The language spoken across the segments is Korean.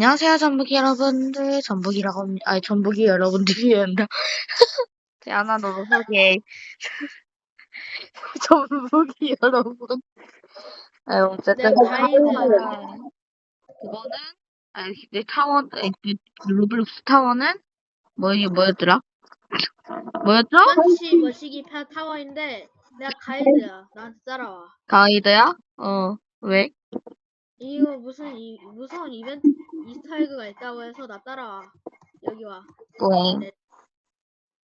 안녕하세요, 전북이 여러분들. 전북이라고 합니다. 아니, 전북이 여러분들이 한다. 대안아, 너도 소개. 전북이 여러분. 아유, 어쨌든. 네. 그거는, 아니, 내 타원, 아니, 그 루블록스 타워는, 뭐, 이게 뭐였더라? 뭐였죠?펀치 머시기 파 타워인데 내가 가이드야. 나한테 따라와. 가이드야? 어, 왜? 이거 무슨 이 무서운 이벤트 이스타에그가 있다고 해서 나 따라와. 여기 와. 왜?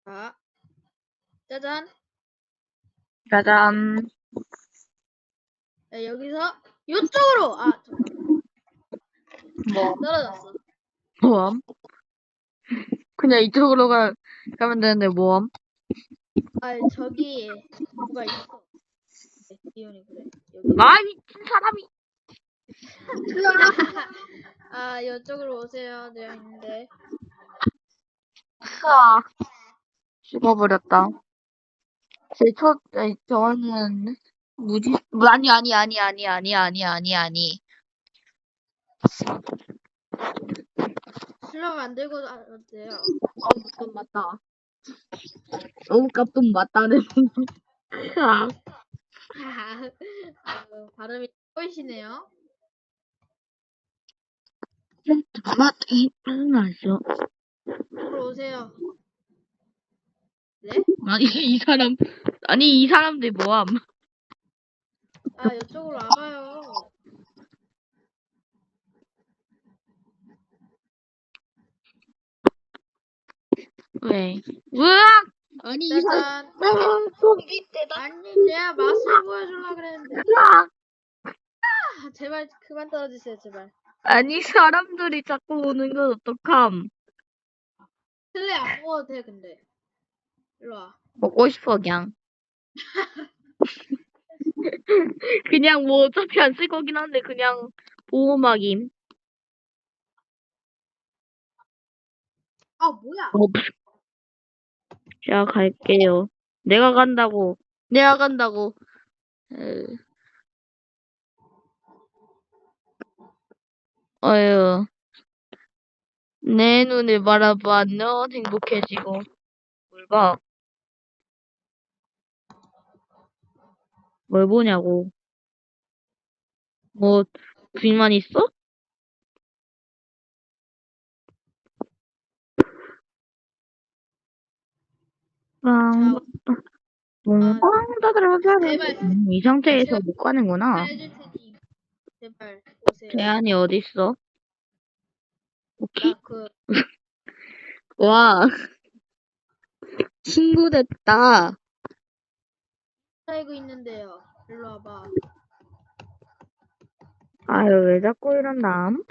자, 짜잔. 짜잔. 야, 여기서 이쪽으로. 아, 잠깐. 뭐, 떨어졌어. 모험? 그냥 이쪽으로 가, 가면 되는데, 모험? 아, 저기 누가 있어. 네, 기온이 그래. 여기. 아, 미친 사람이! 아, 이쪽으로 오세요. 내가 있는데. 아, 죽어버렸다. 제 첫, 아니, 저는, 무지, 아니, 아니, 아니, 아니, 아니, 아니, 아니, 아니. 슬럼 안 들고 어때요? 어, 돈 맞다. 너무 값돈 맞다는. 아, 어, 발음이 꼬이시네요. 맞, 이, 맞어. 이쪽으로 오세요. 네? 아니, 이 사람, 아니, 이 사람들 뭐함. 아, 이쪽으로 와봐요. 왜? 으악! 아니, 이 사람, 짜잔. 밑에다. 아니, 내가 맛을 보여주려고 그랬는데. 아, 제발 그만 떨어지세요, 제발. 아니, 사람들이 자꾸 오는 건 어떡함. 슬레 안 먹어도 돼, 근데. 일로 와. 먹고 싶어, 그냥. 그냥 뭐 어차피 안 쓸 거긴 한데, 그냥 보호막임. 아, 뭐야? 어, 제가 갈게요. 내가 간다고. 내가 간다고. 으. 어휴. 내 눈을 바라봐. 넌 행복해지고. 뭘 봐. 뭘 보냐고. 뭐, 불만 있어? 빵, 뽕빵, 따다라다. 제발. 음, 이 상태에서 못 가는구나. 제발, 대안이 어딨어? 오케이. 나 그, 와. 친구 됐다. 살고 있는데요. 일로 와봐. 아유, 왜 자꾸 이런담?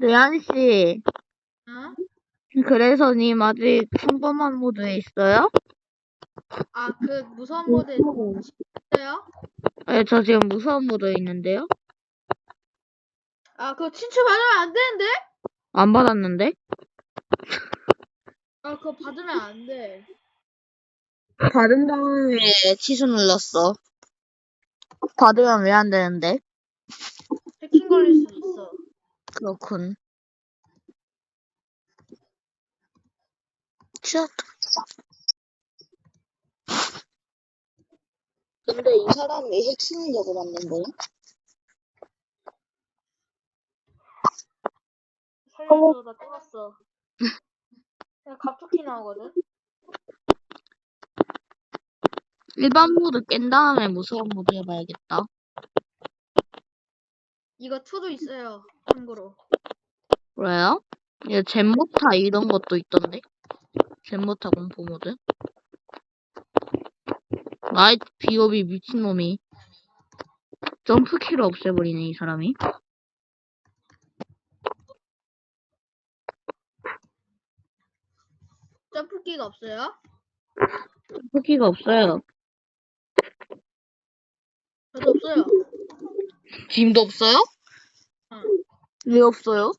대안씨, 어? 그래서 님 아직 평범한 모드에 있어요? 아, 그 무서운 모드 있어요? 네, 저 지금 무서운 모드에 있는데요? 아, 그거 친추 받으면 안 되는데? 안 받았는데? 아, 그거 받으면 안 돼. 받은 다음에 취소 눌렀어. 받으면 왜 안 되는데? 해킹 걸릴 수 있어. 그렇군. 샷. 근데 이 사람이 해킹하려고 만든 거야? 살려줘, 나 뚫었어. 그냥 갑툭튀 나오거든? 일반 모드 깬 다음에 무서운 모드 해봐야겠다. 이거 2도 있어요. 참고로. 그래요? 이거 젠모타 이런 것도 있던데? 젠모타 공포 모드? 아이, 비오비 미친놈이. 점프키를 없애버리네, 이 사람이. 점프기가 없어요? 점프키가 없어요. 저도 없어요. 지금도 없어요? 응. 왜 없어요?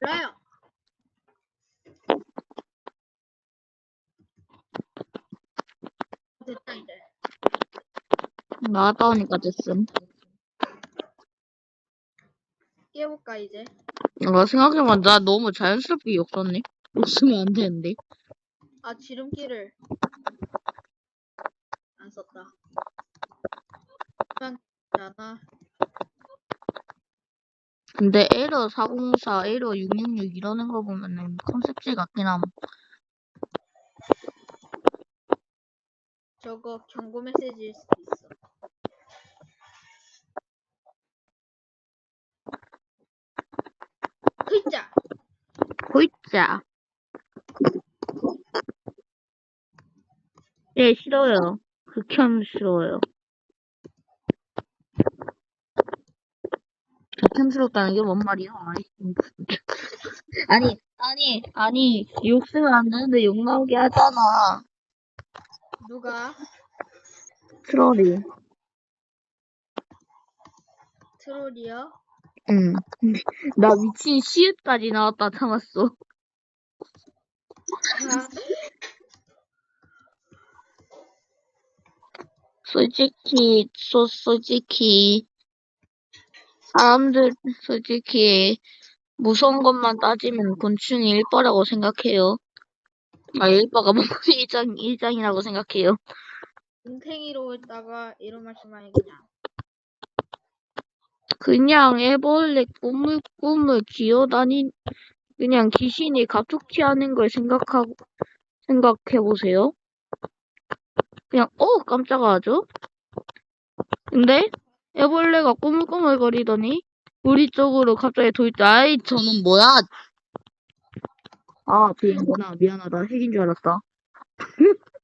몰라요. 됐다, 이제. 나갔다 오니까 됐음. 깨볼까 이제? 나 생각해보면 나 너무 자연스럽게 욕 썼네. 욕 쓰면 안 되는데. 아 지름길을 안 썼다. 괜찮아. 근데 에러 404, 에러 666 이러는 거 보면은 컨셉질 같긴 함. 저거 경고 메시지일 수도 있어. 글자. 호이자. 예, 싫어요. 극혐 싫어요. 극혐스럽다는 게 뭔 말이야? 아니, 아니, 아니, 욕 쓰면 안 되는데 욕 나오게 하잖아. 누가 트롤이. 트롤이요? 응. 나 미친 시읒까지 나왔다 참았어. 아, 솔직히, 소, 솔직히, 사람들, 솔직히, 무서운 것만 따지면 곤충이 일바라고 생각해요. 아, 일바가 뭐, 일장, 일장이라고 생각해요. 뭉탱이로 있다가 이런 말씀하니 그냥. 그냥 애벌레 꾸물꾸물 기어다닌, 그냥 귀신이 갑툭튀 하는 걸 생각하고, 생각해보세요. 그냥, 어, 깜짝아, 하죠? 근데, 애벌레가 꾸물꾸물거리더니, 우리 쪽으로 갑자기 돌, 아이, 저는 뭐야? 아, 비행구나. 미안하다. 핵인 줄 알았다.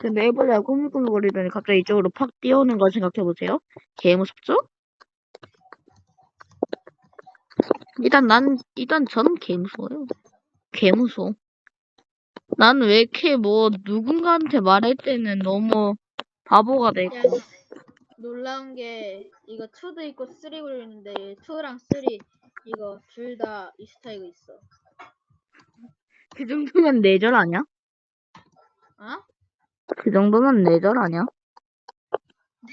근데 애벌레가 꾸물꾸물거리더니 갑자기 이쪽으로 팍 뛰어오는 걸 생각해보세요. 개 무섭죠? 일단 난, 일단 전 개 무서워요. 개 무서워. 난 왜 이렇게 뭐, 누군가한테 말할 때는 너무 바보가 야, 있고. 놀라운 게 이거 2도 있고 3도 있는데 2랑 3 이거 둘 다 이스타에그 있어. 그 정도면 내절 아니야? 어? 그 정도면 내절 아니야?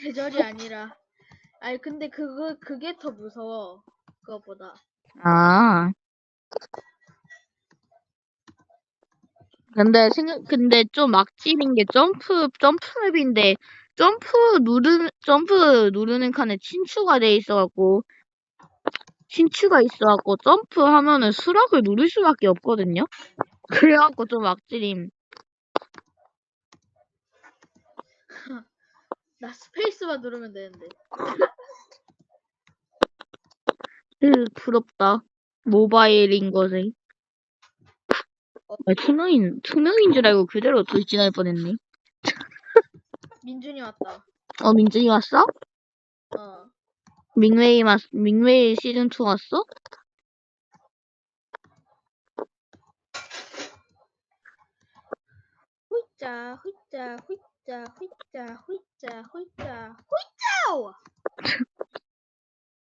대절이 아니라. 아니 근데 그거 그게 더 무서워. 그거보다. 아. 근데 생각, 근데 좀 악질인 게 점프, 점프맵인데, 점프 누르는, 점프 누르는 칸에 친추가 돼 있어 갖고, 친추가 있어 갖고, 점프하면은 수락을 누를 수밖에 없거든요? 그래 갖고 좀 악질임. 나 스페이스만 누르면 되는데. 으, 부럽다. 모바일인 것에. 아, 투명인, 투명인 줄 알고 그대로 돌진할 뻔했네. 민준이 왔다. 어, 민준이 왔어? 어. 밍웨이 왔, 밍웨이 시즌2 왔어? 후이짜 후이짜 후이짜 후이짜 후이짜 후이짜 후이짜.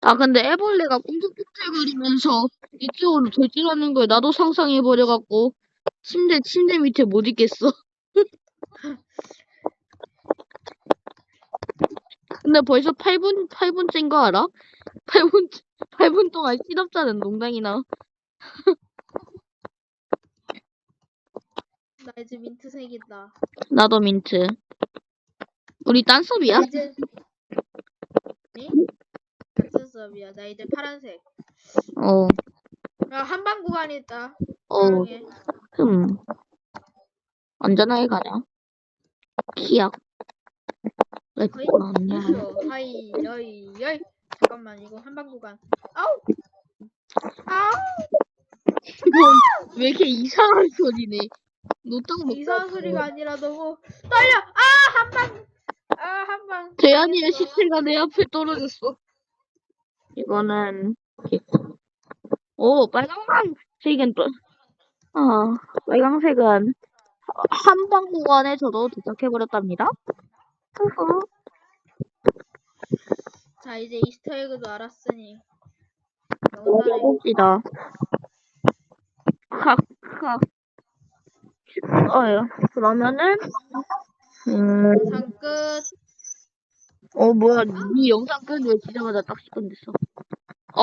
아, 근데 애벌레가 꿈틀꿈틀거리면서 이쪽으로 돌진하는 걸 나도 상상해버려갖고, 침대, 침대 밑에 못 있겠어. 근데 벌써 8분, 8분째인 거 알아? 8분, 8분 동안 시덥잖은 농담이나. 나 이제 민트색이다. 나도 민트. 우리 딴 수업이야? 나 이제 네? 수업이야. 나 이제 파란색. 어, 야 한방 구간이 있다. 어, 사랑해. 흠. 안전하게 가냐? 키약. 그쵸. 하이 여이 여이. 잠깐만 이거 한방 구간. 아우. 아우. 왜 이렇게 이상한 소리네? 노땅 못 이상한. 소리가 아니라 너무 떨려. 아 한방. 아 한방. 대한이의 시체가 내 앞에 떨어졌어. 이거는 오케이. 오 빨강색은 또 어, 빨강색은 한방 구간에 저도 도착해버렸답니다. 자 이제 이스터에그도 알았으니 영상을 봅시다. 각각 그러면은 음, 영상 끝. 어 뭐야 이 영상 끝왜 지자마자 딱 10분 됐어.